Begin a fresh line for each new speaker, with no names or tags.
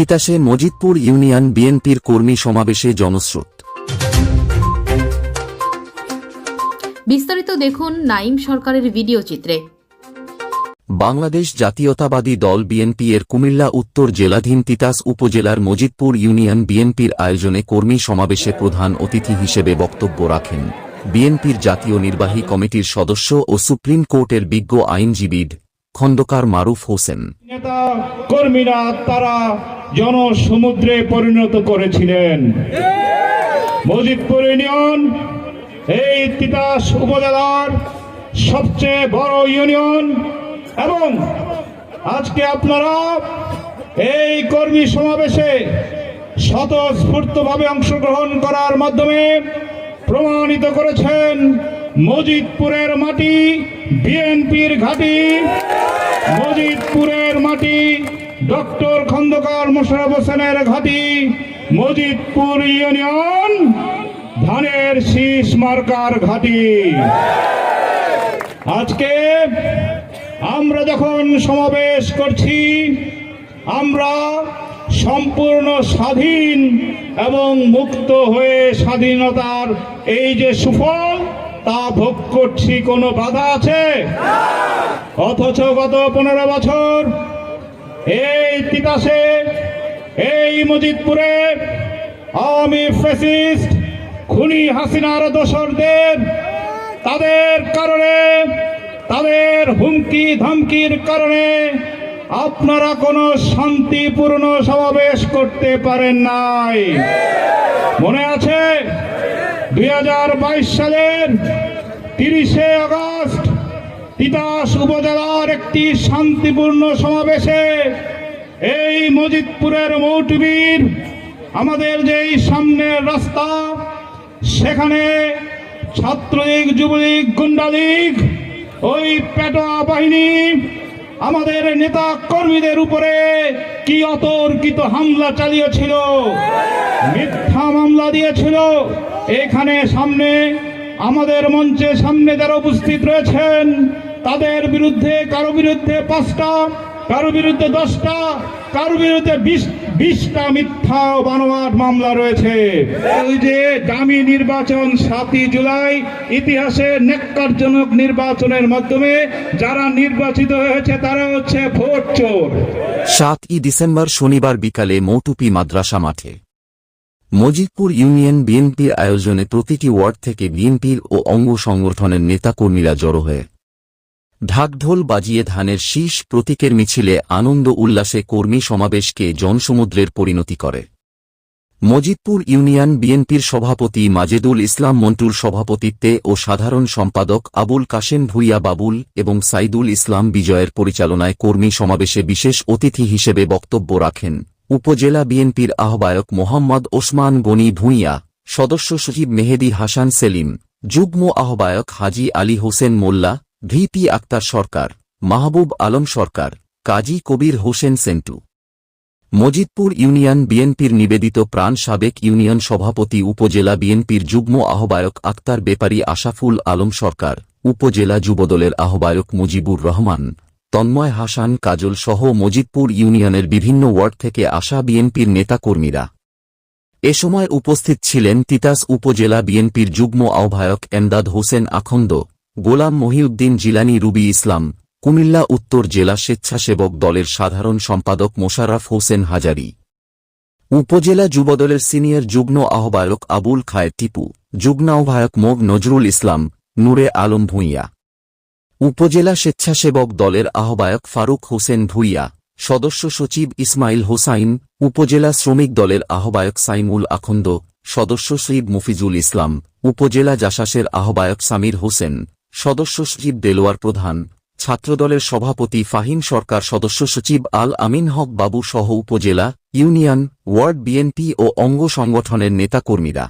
তিতাসে Majidpur union বিএনপির কর্মী সমাবেশে জনস্রোত।
বিস্তারিত দেখুন নাইম সরকারের ভিডিও চিত্রে।
বাংলাদেশ জাতীয়তাবাদী দল বিএনপি এর কুমিল্লা উত্তর জেলাধীন তিতাস উপজেলার মজিদপুর ইউনিয়ন বিএনপির আয়োজনে কর্মী সমাবেশে প্রধান অতিথি হিসেবে বক্তব্য রাখেন বিএনপির জাতীয় নির্বাহী কমিটির সদস্য ও সুপ্রিম কোর্টের বিজ্ঞ আইনজীবী খন্দকার মারুফ হোসেন।
নেতা কর্মীরা তারা জনসমুদ্রে পরিণত করেছিলেন। মজিদপুর ইউনিয়ন, এই তিতাস উপজেলার সবচেয়ে বড় ইউনিয়ন এবং আজকে আপনারা এই কর্মী সমাবেশে স্বতঃস্ফূর্তভাবে অংশগ্রহণ করার মাধ্যমে প্রমাণিত করেছেন মজিদপুরের মাটি, বিএনপির ঘাঁটি। মজিদপুরের মাটি, ডক্টর খন্দকার মোশারফ হোসেনের ঘাঁটি, মজিদপুর ইউনিয়ন, ধানের শীষ মার্কার ঘাঁটি। আজকে আমরা যখন সমাবেশ করছি, আমরা সম্পূর্ণ স্বাধীন এবং মুক্ত হয়ে স্বাধীনতার এই যে সুফল তা ভোগ করছি, কোনো বাধা আছে? অথচ গত পনেরো বছর এই তিতাসে, এই মজিদপুরে আওয়ামী ফেসিস্ট খুনি হাসিনার দোসরদের তাদের কারণে, তাদের হুমকি ধমকির কারণে আপনারা কোনো শান্তিপূর্ণ সমাবেশ করতে পারেন নাই। মনে আছে? দুই হাজার বাইশ সালের তিরিশে আগস্ট তিতাস উপজেলার একটি শান্তিপূর্ণ সমাবেশে এই মজিদপুরের মৌটুবীর আমাদের যেই সামনের রাস্তা, সেখানে ছাত্রলীগ, যুবলীগ, গুন্ডালীগ, ওই পেটা বাহিনী, আমাদের নেতা কর্মীদের উপরে কি অতর্কিত হামলা চালিয়েছিল, মিথ্যা মামলা দিয়েছিল এখানে সামনে আমাদের মঞ্চে সামনে যারা উপস্থিত রয়েছেন, তাদের বিরুদ্ধে কারও বিরুদ্ধে পাঁচটা, কারও বিরুদ্ধে দশটা, কারও বিরুদ্ধে বিশ, বিশটা মিথ্যা বানোয়াট মামলা রয়েছে। ওই যে দামি নির্বাচন সাতই জুলাই ইতিহাসে নেককারজনক নির্বাচনের মাধ্যমে যারা নির্বাচিত হয়েছে, তারা হচ্ছে ভোট চোর।
সাতই ডিসেম্বর শনিবার বিকালে মৌটুপি মাদ্রাসা মাঠে মজিদপুর ইউনিয়ন বিএনপির আয়োজনে প্রতিটি ওয়ার্ড থেকে বিএনপির ও অঙ্গ সংগঠনের নেতাকর্মীরা জড়ো হয়ে ঢাকঢোল বাজিয়ে ধানের শীষ, প্রতীকের মিছিলে আনন্দ উল্লাসে কর্মী সমাবেশকে জনসমুদ্রের পরিণতি করে। মজিদপুর ইউনিয়ন বিএনপির সভাপতি মাজেদুল ইসলাম মন্টুর সভাপতিত্বে ও সাধারণ সম্পাদক আবুল কাশেম ভুইয়া বাবুল এবং সাইদুল ইসলাম বিজয়ের পরিচালনায় কর্মী সমাবেশে বিশেষ অতিথি হিসেবে বক্তব্য রাখেন। উপজেলা বিএনপির আহ্বায়ক মোহাম্মদ ওসমান গনি ভুঁইয়া, সদস্য সচিব মেহেদি হাসান সেলিম, যুগ্ম আহ্বায়ক হাজি আলী হোসেন মোল্লা, ভিপি আক্তার সরকার, মাহবুব আলম সরকার, কাজী কবির হোসেন সেন্টু। মজিদপুর ইউনিয়ন বিএনপির নিবেদিত প্রাণ সাবেক ইউনিয়ন সভাপতি উপজেলা বিএনপির যুগ্ম আহ্বায়ক আক্তার বেপারি আশাফুল আলম সরকার, উপজেলা যুবদলের আহ্বায়ক মুজিবুর রহমান। তন্ময় হাসান, কাজল সহ মজিদপুর ইউনিয়নের বিভিন্ন ওয়ার্ড থেকে আসা বিএনপির নেতাকর্মীরা। এ সময় উপস্থিত ছিলেন তিতাস উপজেলা বিএনপির যুগ্ম আহ্বায়ক এমদাদ হোসেন আখন্দ, গোলাম মহিউদ্দিন জিলানি রুবি ইসলাম, কুমিল্লা উত্তর জেলা স্বেচ্ছাসেবক দলের সাধারণ সম্পাদক মোশাররফ হোসেন হাজারি। উপজেলা যুবদলের সিনিয়র যুগ্ম আহ্বায়ক আবুল খায় টিপু, যুগ্ম আহ্বায়ক মোগ নজরুল ইসলাম, নূরে আলম ভূঁইয়া। উপজেলা স্বেচ্ছাসেবক দলের আহ্বায়ক ফারুক হোসেন ভুইয়া, সদস্য সচিব ইসমাইল হোসাইন, উপজেলা শ্রমিক দলের আহ্বায়ক সাইমুল আখন্দ, সদস্য সচিব মুফিজুল ইসলাম, উপজেলা জাসাসের আহ্বায়ক সামির হোসেন, সদস্য সচিব দেলোয়ার প্রধান, ছাত্রদলের সভাপতি ফাহিম সরকার, সদস্য সচিব আল আমিন হক বাবু সহ উপজেলা, ইউনিয়ন, ওয়ার্ড বিএনপি ও অঙ্গ সংগঠনের নেতাকর্মীরা।